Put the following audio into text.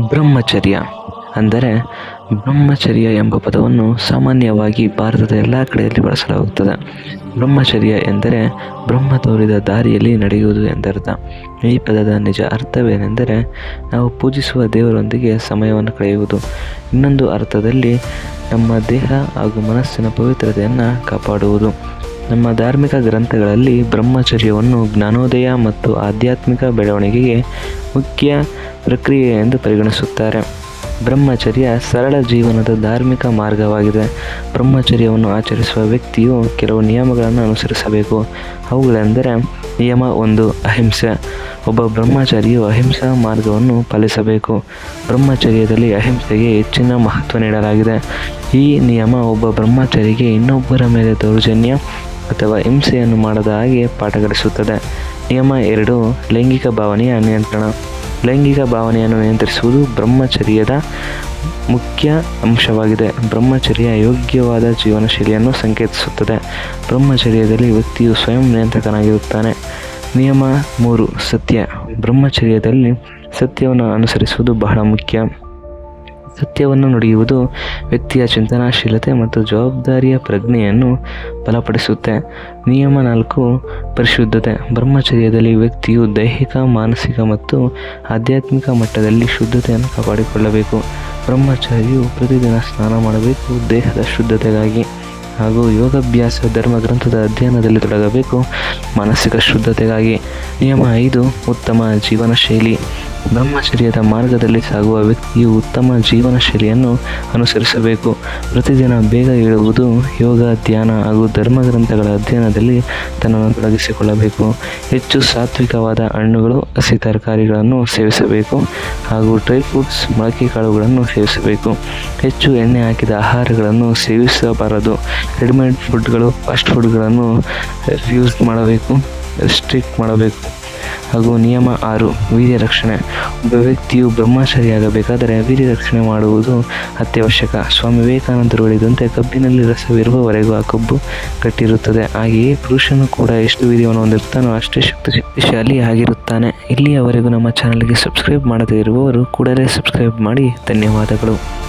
ಬ್ರಹ್ಮಚರ್ಯ ಅಂದರೆ ಬ್ರಹ್ಮಚರ್ಯ ಎಂಬ ಪದವನ್ನು ಸಾಮಾನ್ಯವಾಗಿ ಭಾರತದ ಎಲ್ಲ ಕಡೆಯಲ್ಲಿ ಬಳಸಲಾಗುತ್ತದೆ. ಬ್ರಹ್ಮಚರ್ಯ ಎಂದರೆ ಬ್ರಹ್ಮ ತೋರಿದ ದಾರಿಯಲ್ಲಿ ನಡೆಯುವುದು ಎಂದರ್ಥ. ಈ ಪದದ ನಿಜ ಅರ್ಥವೇನೆಂದರೆ ನಾವು ಪೂಜಿಸುವ ದೇವರೊಂದಿಗೆ ಸಮಯವನ್ನು ಕಳೆಯುವುದು. ಇನ್ನೊಂದು ಅರ್ಥದಲ್ಲಿ ನಮ್ಮ ದೇಹ ಹಾಗೂ ಮನಸ್ಸಿನ ಪವಿತ್ರತೆಯನ್ನು ಕಾಪಾಡುವುದು. ನಮ್ಮ ಧಾರ್ಮಿಕ ಗ್ರಂಥಗಳಲ್ಲಿ ಬ್ರಹ್ಮಚರ್ಯವನ್ನು ಜ್ಞಾನೋದಯ ಮತ್ತು ಆಧ್ಯಾತ್ಮಿಕ ಬೆಳವಣಿಗೆಗೆ ಮುಖ್ಯ ಪ್ರಕ್ರಿಯೆ ಎಂದು ಪರಿಗಣಿಸುತ್ತಾರೆ. ಬ್ರಹ್ಮಚರ್ಯ ಸರಳ ಜೀವನದ ಧಾರ್ಮಿಕ ಮಾರ್ಗವಾಗಿದೆ. ಬ್ರಹ್ಮಚರ್ಯವನ್ನು ಆಚರಿಸುವ ವ್ಯಕ್ತಿಯು ಕೆಲವು ನಿಯಮಗಳನ್ನು ಅನುಸರಿಸಬೇಕು. ಅವುಗಳೆಂದರೆ ನಿಯಮ ಒಂದು, ಅಹಿಂಸೆ. ಒಬ್ಬ ಬ್ರಹ್ಮಚಾರಿಯು ಅಹಿಂಸಾ ಮಾರ್ಗವನ್ನು ಪಾಲಿಸಬೇಕು. ಬ್ರಹ್ಮಚರ್ಯದಲ್ಲಿ ಅಹಿಂಸೆಗೆ ಹೆಚ್ಚಿನ ಮಹತ್ವ ನೀಡಲಾಗಿದೆ. ಈ ನಿಯಮ ಒಬ್ಬ ಬ್ರಹ್ಮಚಾರಿಗೆ ಇನ್ನೊಬ್ಬರ ಮೇಲೆ ದೌರ್ಜನ್ಯ ಅಥವಾ ಹಿಂಸೆಯನ್ನು ಮಾಡದ ಹಾಗೆ ಪಾಠಗಳಿಸುತ್ತದೆ ನಿಯಮ ಎರಡು, ಲೈಂಗಿಕ ಭಾವನೆಯ ನಿಯಂತ್ರಣ. ಲೈಂಗಿಕ ಭಾವನೆಯನ್ನು ನಿಯಂತ್ರಿಸುವುದು ಬ್ರಹ್ಮಚರ್ಯದ ಮುಖ್ಯ ಅಂಶವಾಗಿದೆ. ಬ್ರಹ್ಮಚರ್ಯ ಯೋಗ್ಯವಾದ ಜೀವನ ಶೈಲಿಯನ್ನು ಸಂಕೇತಿಸುತ್ತದೆ. ಬ್ರಹ್ಮಚರ್ಯದಲ್ಲಿ ವ್ಯಕ್ತಿಯು ಸ್ವಯಂ ನಿಯಂತ್ರಕನಾಗಿರುತ್ತಾನೆ. ನಿಯಮ ಮೂರು, ಸತ್ಯ. ಬ್ರಹ್ಮಚರ್ಯದಲ್ಲಿ ಸತ್ಯವನ್ನು ಅನುಸರಿಸುವುದು ಬಹಳ ಮುಖ್ಯ. ಸತ್ಯವನ್ನು ನುಡಿಯುವುದು ವ್ಯಕ್ತಿಯ ಚಿಂತನಾಶೀಲತೆ ಮತ್ತು ಜವಾಬ್ದಾರಿಯ ಪ್ರಜ್ಞೆಯನ್ನು ಬಲಪಡಿಸುತ್ತೆ. ನಿಯಮ ನಾಲ್ಕು, ಪರಿಶುದ್ಧತೆ. ಬ್ರಹ್ಮಚರ್ಯದಲ್ಲಿ ವ್ಯಕ್ತಿಯು ದೈಹಿಕ, ಮಾನಸಿಕ ಮತ್ತು ಆಧ್ಯಾತ್ಮಿಕ ಮಟ್ಟದಲ್ಲಿ ಶುದ್ಧತೆಯನ್ನು ಕಾಪಾಡಿಕೊಳ್ಳಬೇಕು. ಬ್ರಹ್ಮಚಾರಿಯು ಪ್ರತಿದಿನ ಸ್ನಾನ ಮಾಡಬೇಕು, ದೇಹದ ಶುದ್ಧತೆಗಾಗಿ ಹಾಗೂ ಯೋಗಾಭ್ಯಾಸ, ಧರ್ಮಗ್ರಂಥದ ಅಧ್ಯಯನದಲ್ಲಿ ತೊಡಗಬೇಕು, ಮಾನಸಿಕ ಶುದ್ಧತೆಗಾಗಿ. ನಿಯಮ ಐದು, ಉತ್ತಮ ಜೀವನ ಶೈಲಿ ಬ್ರಹ್ಮಚರ್ಯದ ಮಾರ್ಗದಲ್ಲಿ ಸಾಗುವ ವ್ಯಕ್ತಿಯು ಉತ್ತಮ ಜೀವನ ಶೈಲಿಯನ್ನು ಅನುಸರಿಸಬೇಕು. ಪ್ರತಿದಿನ ಬೇಗ ಏಳುವುದು ಯೋಗ, ಧ್ಯಾನ ಹಾಗೂ ಧರ್ಮಗ್ರಂಥಗಳ ಅಧ್ಯಯನದಲ್ಲಿ ತನ್ನನ್ನು ತೊಡಗಿಸಿಕೊಳ್ಳಬೇಕು. ಹೆಚ್ಚು ಸಾತ್ವಿಕವಾದ ಹಣ್ಣುಗಳು, ಹಸಿ ತರಕಾರಿಗಳನ್ನು ಸೇವಿಸಬೇಕು ಹಾಗೂ ಡ್ರೈ ಫ್ರೂಟ್ಸ್, ಮೊಳಕೆ ಕಾಳುಗಳನ್ನು ಸೇವಿಸಬೇಕು. ಹೆಚ್ಚು ಎಣ್ಣೆ ಹಾಕಿದ ಆಹಾರಗಳನ್ನು ಸೇವಿಸಬಾರದು. ರೆಡಿಮೇಡ್ ಫುಡ್ಗಳು, ಫಾಸ್ಟ್ ಫುಡ್ಗಳನ್ನು ಯೂಸ್ ಮಾಡಬೇಕು ರೆಸ್ಟ್ರಿಕ್ಟ್ ಮಾಡಬೇಕು. ಹಾಗೂ ನಿಯಮ ಆರು, ವೀರ್ಯ ರಕ್ಷಣೆ. ಒಬ್ಬ ವ್ಯಕ್ತಿಯು ಬ್ರಹ್ಮಚಾರಿಯಾಗಬೇಕಾದರೆ ವೀರ್ಯ ರಕ್ಷಣೆ ಮಾಡುವುದು ಅತ್ಯವಶ್ಯಕ. ಸ್ವಾಮಿ ವಿವೇಕಾನಂದರು ಹೇಳಿದಂತೆ ಕಬ್ಬಿನಲ್ಲಿ ರಸವಿರುವವರೆಗೂ ಆ ಕಬ್ಬು ಕಟ್ಟಿರುತ್ತದೆ. ಹಾಗೆಯೇ ಪುರುಷನು ಕೂಡ ಎಷ್ಟು ವೀರ್ಯವನ್ನು ಹೊಂದಿರುತ್ತಾನೋ ಅಷ್ಟೇ ಶಕ್ತಿ ಶಕ್ತಿಶಾಲಿ ಆಗಿರುತ್ತಾನೆ. ಇಲ್ಲಿಯವರೆಗೂ ನಮ್ಮ ಚಾನಲ್ಗೆ ಸಬ್ಸ್ಕ್ರೈಬ್ ಮಾಡದೇ ಇರುವವರು ಕೂಡಲೇ ಸಬ್ಸ್ಕ್ರೈಬ್ ಮಾಡಿ. ಧನ್ಯವಾದಗಳು.